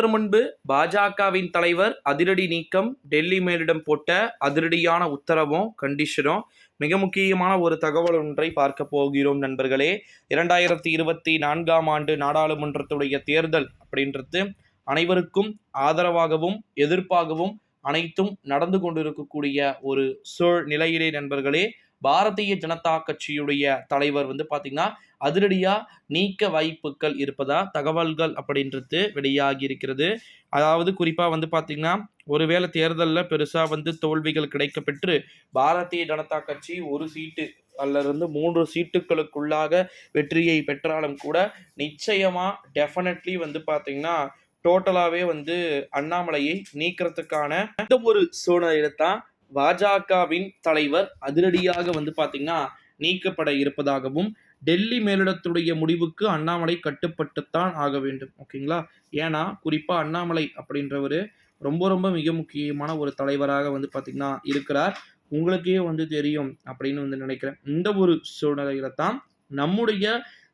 சற்று முன்பு பாஜகவின் தலைவர் அதிரடி நீக்கம் டெல்லி மேலிடம் போட்ட அதிரடியான உத்தரவும் கண்டிஷனும் மிக முக்கியமான ஒரு தகவல் ஒன்றை பார்க்க போகிறோம் நண்பர்களே. இரண்டாயிரத்தி இருபத்தி நான்காம் ஆண்டு நாடாளுமன்றத்துடைய தேர்தல் அப்படின்றது அனைவருக்கும் ஆதரவாகவும் எதிர்ப்பாகவும் அனைத்தும் நடந்து கொண்டிருக்கக்கூடிய ஒரு சூழ்நிலையிலே நண்பர்களே. பாரதிய ஜனதா கட்சியுடைய தலைவர் வந்து பார்த்தீங்கன்னா அதிரடியாக நீக்க வாய்ப்புகள் இருப்பதா தகவல்கள் அப்படின்றது வெளியாகி இருக்கிறது. அதாவது குறிப்பாக வந்து பார்த்திங்கன்னா ஒருவேளை தேர்தலில் பெருசாக வந்து தோல்விகள் கிடைக்கப்பெற்று பாரதிய ஜனதா கட்சி ஒரு சீட்டு அல்லது மூன்று சீட்டுகளுக்குள்ளாக வெற்றியை பெற்றாலும் கூட நிச்சயமாக டெஃபினெட்லி வந்து பார்த்திங்கன்னா டோட்டலாகவே வந்து அண்ணாமலையை நீக்கிறதுக்கான எந்த ஒரு சூழ்நிலையில தான் பாஜகவின் தலைவர் அதிரடியாக வந்து பார்த்தீங்கன்னா நீக்கப்பட இருப்பதாகவும் டெல்லி மேலிடத்துடைய முடிவுக்கு அண்ணாமலை கட்டுப்பட்டுத்தான் ஆக வேண்டும். ஓகேங்களா? ஏன்னா குறிப்பாக அண்ணாமலை அப்படின்றவர் ரொம்ப ரொம்ப மிக முக்கியமான ஒரு தலைவராக வந்து பார்த்திங்கன்னா இருக்கிறார். உங்களுக்கே வந்து தெரியும் அப்படின்னு வந்து நினைக்கிறேன். இந்த ஒரு சூழ்நிலையில தான் நம்முடைய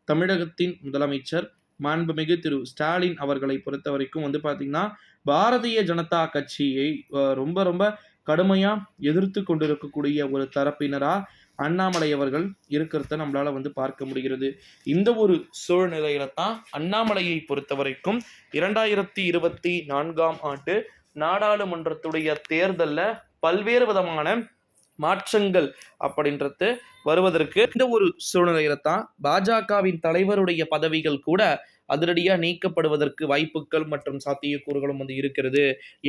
தமிழகத்தின் முதலமைச்சர் மாண்புமிகு திரு. ஸ்டாலின் அவர்களை பொறுத்த வரைக்கும் வந்து பார்த்திங்கன்னா பாரதிய ஜனதா கட்சியை ரொம்ப ரொம்ப கடுமையாக எதிர்த்து கொண்டிருக்கக்கூடிய ஒரு தரப்பினராக அண்ணாமலை அவர்கள் இருக்கிறத நம்மளால வந்து பார்க்க முடிகிறது. இந்த ஒரு சூழ்நிலையில தான் அண்ணாமலையை பொறுத்த வரைக்கும் இரண்டாயிரத்தி இருபத்தி நான்காம் ஆண்டு நாடாளுமன்றத்துடைய தேர்தலில் பல்வேறு விதமான மாற்றங்கள் அப்படின்றது வருவதற்கு இந்த ஒரு சூழ்நிலையில தான் பாஜகவின் தலைவருடைய பதவிகள் கூட அதிரடியாக நீக்கப்படுவதற்கு வாய்ப்புகள் மற்றும் சாத்தியக்கூறுகளும் வந்து இருக்கிறது.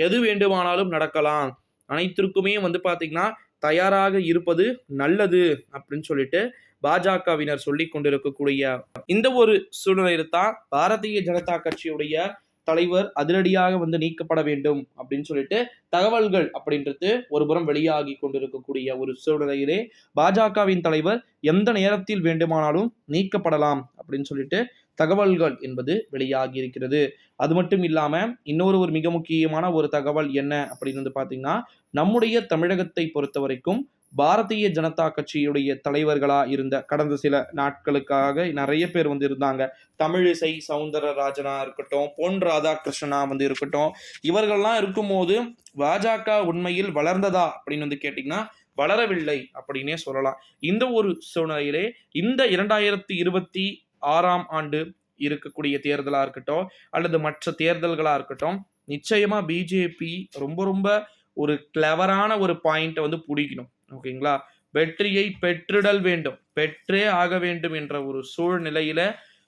எது வேண்டுமானாலும் நடக்கலாம். அனைத்திற்குமே வந்து பார்த்தீங்கன்னா தயாராக இருப்பது நல்லது அப்படின்னு சொல்லிட்டு பாஜகவினர் சொல்லி கொண்டிருக்கக்கூடிய இந்த ஒரு சூழ்நிலையில் தான் பாரதிய ஜனதா கட்சியுடைய தலைவர் அதிரடியாக வந்து நீக்கப்பட வேண்டும் அப்படின்னு சொல்லிட்டு தகவல்கள் அப்படின்றது ஒரு புறம் வெளியாகி கொண்டிருக்கக்கூடிய ஒரு சூழ்நிலையிலே பாஜகவின் தலைவர் எந்த நேரத்தில் வேண்டுமானாலும் நீக்கப்படலாம் அப்படின்னு சொல்லிட்டு தகவல்கள் என்பது வெளியாகி இருக்கிறது அது மட்டும் இல்லாமல் இன்னொரு ஒரு மிக முக்கியமான ஒரு தகவல் என்ன அப்படின்னு வந்து பார்த்தீங்கன்னா நம்முடைய தமிழகத்தை பொறுத்த வரைக்கும் பாரதிய ஜனதா கட்சியுடைய தலைவர்களா இருந்த கடந்த சில நாட்களுக்காக நிறைய பேர் வந்து இருந்தாங்க. தமிழிசை சவுந்தரராஜனா இருக்கட்டும் பொன் ராதாகிருஷ்ணனா வந்து இருக்கட்டும் இவர்கள்லாம் இருக்கும்போது பாஜக உண்மையில் வளர்ந்ததா அப்படின்னு வந்து கேட்டிங்கன்னா வளரவில்லை அப்படின்னே சொல்லலாம். இந்த ஒரு சூழ்நிலையிலே இந்த இரண்டாயிரத்தி இருபத்தி ஆறாம் ஆண்டு இருக்கக்கூடிய தேர்தலாக இருக்கட்டும் அல்லது மற்ற தேர்தல்களாக இருக்கட்டும் நிச்சயமாக பிஜேபி ரொம்ப ரொம்ப ஒரு கிளவரான ஒரு பாயிண்ட்டை வந்து பிடிக்கணும். ஓகேங்களா? வெற்றியை பெற்றிடல் வேண்டும். பெற்றே ஆக வேண்டும் என்ற ஒரு சூழ்நிலையில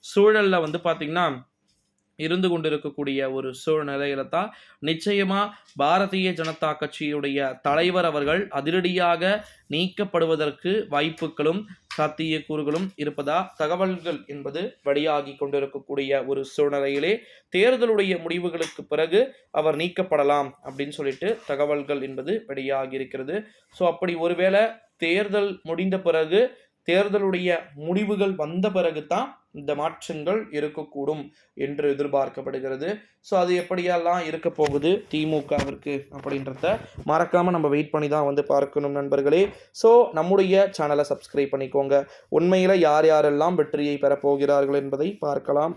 சூழல்ல வந்து பார்த்தீங்கன்னா இருந்து கொண்டிருக்கக்கூடிய ஒரு சூழ்நிலையில தான் நிச்சயமா பாரதிய ஜனதா கட்சியுடைய தலைவர் அவர்கள் அதிரடியாக நீக்கப்படுவதற்கு வாய்ப்புகளும் சாத்தியக்கூறுகளும் இருப்பதா? தகவல்கள் என்பது வழியாகி கொண்டிருக்கக்கூடிய ஒரு சூழ்நிலையிலே தேர்தலுடைய முடிவுகளுக்கு பிறகு அவர் நீக்கப்படலாம் அப்படின்னு சொல்லிட்டு தகவல்கள் என்பது வெளியாகி இருக்கிறது ஸோ அப்படி ஒருவேளை தேர்தல் முடிந்த பிறகு தேர்தலுடைய முடிவுகள் வந்த பிறகு தான் இந்த மாற்றங்கள் இருக்கக்கூடும் என்று எதிர்பார்க்கப்படுகிறது. ஸோ அது எப்படியெல்லாம் இருக்க போகுது? திமுகவிற்கு அப்படின்றத மறக்காமல் நம்ம வெயிட் பண்ணி தான் வந்து பார்க்கணும் நண்பர்களே. ஸோ நம்முடைய சேனலை சப்ஸ்கிரைப் பண்ணிக்கோங்க. உண்மையில் யார் யாரெல்லாம் வெற்றியை பெறப்போகிறார்கள் என்பதை பார்க்கலாம்.